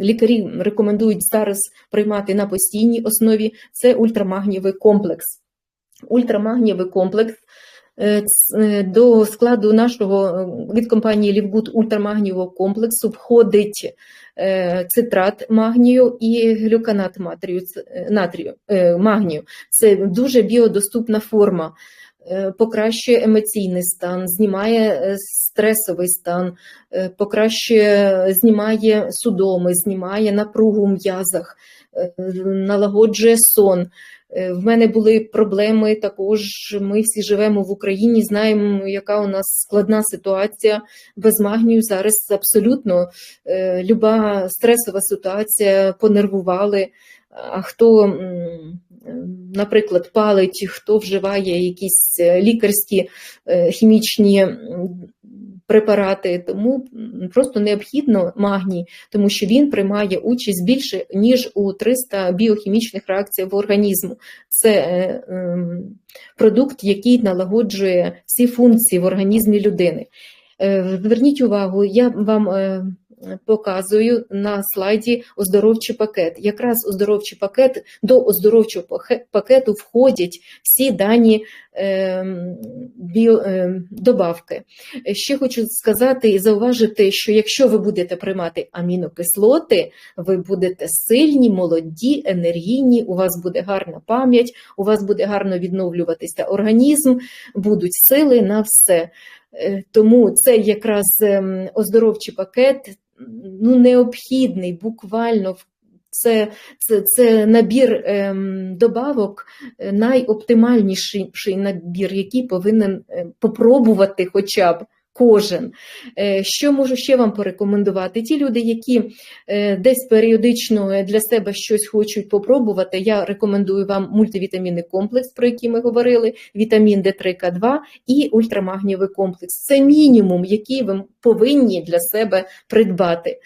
лікарі рекомендують зараз приймати на постійній основі, це ультрамагнієвий комплекс. Ультрамагнієвий комплекс е, е, до складу нашого е, від компанії Лівгуд ультрамагнієвого комплексу входить цитрат магнію і глюканат натрію, е, магнію. Це дуже біодоступна форма. Е, Покращує емоційний стан, знімає е, стресовий стан, е, покращує, знімає судоми, знімає напругу в м'язах, налагоджує сон. В мене були проблеми також. Ми всі живемо в Україні, знаємо, яка у нас складна ситуація без магнію. Зараз абсолютно люба стресова ситуація понервували. Хто, наприклад, палить, хто вживає якісь е, лікарські е, хімічні препарати, тому просто необхідно магній, тому що він приймає участь більше ніж у 300 біохімічних реакцій в організму. Це е, ем, продукт, який налагоджує всі функції в організмі людини. Зверніть увагу, я вам показую на слайді оздоровчий пакет. Якраз оздоровчий пакет до оздоровчого пакету входять всі дані ем, ем, добавки. Ще хочу сказати і зауважити, що якщо ви будете приймати амінокислоти, ви будете сильні, молоді, енергійні, у вас буде гарна пам'ять, у вас буде гарно відновлюватися організм, будуть сили на все. Е, Тому це якраз ем, оздоровчий пакет ну, необхідний, буквально це, це, це набір ем, добавок, е, найоптимальніший набір, який повинен е, попробувати хоча б кожен. Е, Що можу ще вам порекомендувати? Ті люди, які е, десь періодично для себе щось хочуть попробувати, я рекомендую вам мультивітамінний комплекс, про який ми говорили, вітамін Д3К2 і ультрамагнієвий комплекс. Це мінімум, який ви повинні для себе придбати.